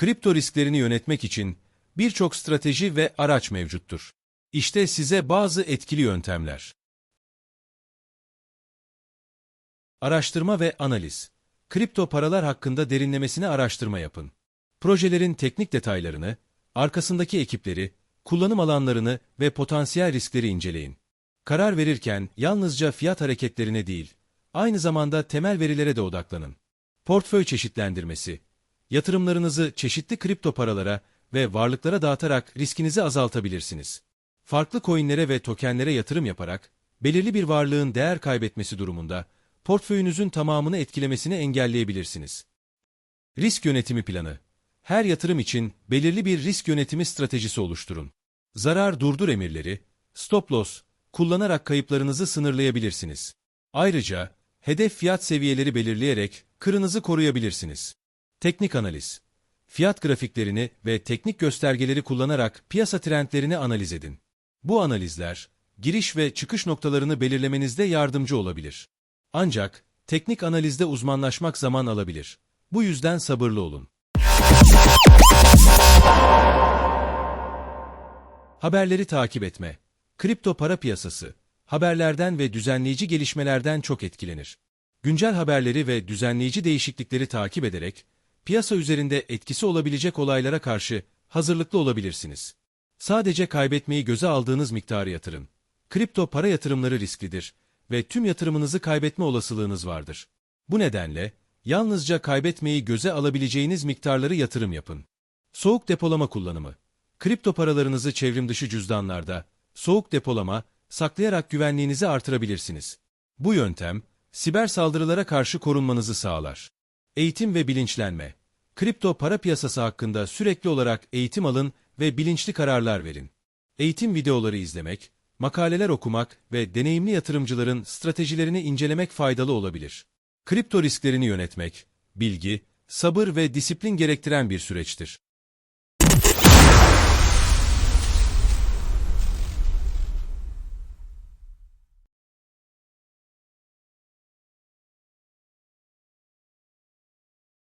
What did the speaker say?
Kripto risklerini yönetmek için birçok strateji ve araç mevcuttur. İşte size bazı etkili yöntemler. Araştırma ve analiz. Kripto paralar hakkında derinlemesine araştırma yapın. Projelerin teknik detaylarını, arkasındaki ekipleri, kullanım alanlarını ve potansiyel riskleri inceleyin. Karar verirken yalnızca fiyat hareketlerine değil, aynı zamanda temel verilere de odaklanın. Portföy çeşitlendirmesi. Yatırımlarınızı çeşitli kripto paralara ve varlıklara dağıtarak riskinizi azaltabilirsiniz. Farklı coinlere ve tokenlere yatırım yaparak, belirli bir varlığın değer kaybetmesi durumunda, portföyünüzün tamamını etkilemesini engelleyebilirsiniz. Risk yönetimi planı. Her yatırım için belirli bir risk yönetimi stratejisi oluşturun. Zarar durdur emirleri, stop loss kullanarak kayıplarınızı sınırlayabilirsiniz. Ayrıca hedef fiyat seviyeleri belirleyerek kırınızı koruyabilirsiniz. Teknik analiz. Fiyat grafiklerini ve teknik göstergeleri kullanarak piyasa trendlerini analiz edin. Bu analizler, giriş ve çıkış noktalarını belirlemenizde yardımcı olabilir. Ancak teknik analizde uzmanlaşmak zaman alabilir. Bu yüzden sabırlı olun. Haberleri takip etme. Kripto para piyasası, haberlerden ve düzenleyici gelişmelerden çok etkilenir. Güncel haberleri ve düzenleyici değişiklikleri takip ederek, piyasa üzerinde etkisi olabilecek olaylara karşı hazırlıklı olabilirsiniz. Sadece kaybetmeyi göze aldığınız miktarı yatırın. Kripto para yatırımları risklidir ve tüm yatırımınızı kaybetme olasılığınız vardır. Bu nedenle, yalnızca kaybetmeyi göze alabileceğiniz miktarları yatırım yapın. Soğuk depolama kullanımı. Kripto paralarınızı çevrim dışı cüzdanlarda, soğuk depolama, saklayarak güvenliğinizi artırabilirsiniz. Bu yöntem, siber saldırılara karşı korunmanızı sağlar. Eğitim ve bilinçlenme. Kripto para piyasası hakkında sürekli olarak eğitim alın ve bilinçli kararlar verin. Eğitim videoları izlemek, makaleler okumak ve deneyimli yatırımcıların stratejilerini incelemek faydalı olabilir. Kripto risklerini yönetmek, bilgi, sabır ve disiplin gerektiren bir süreçtir.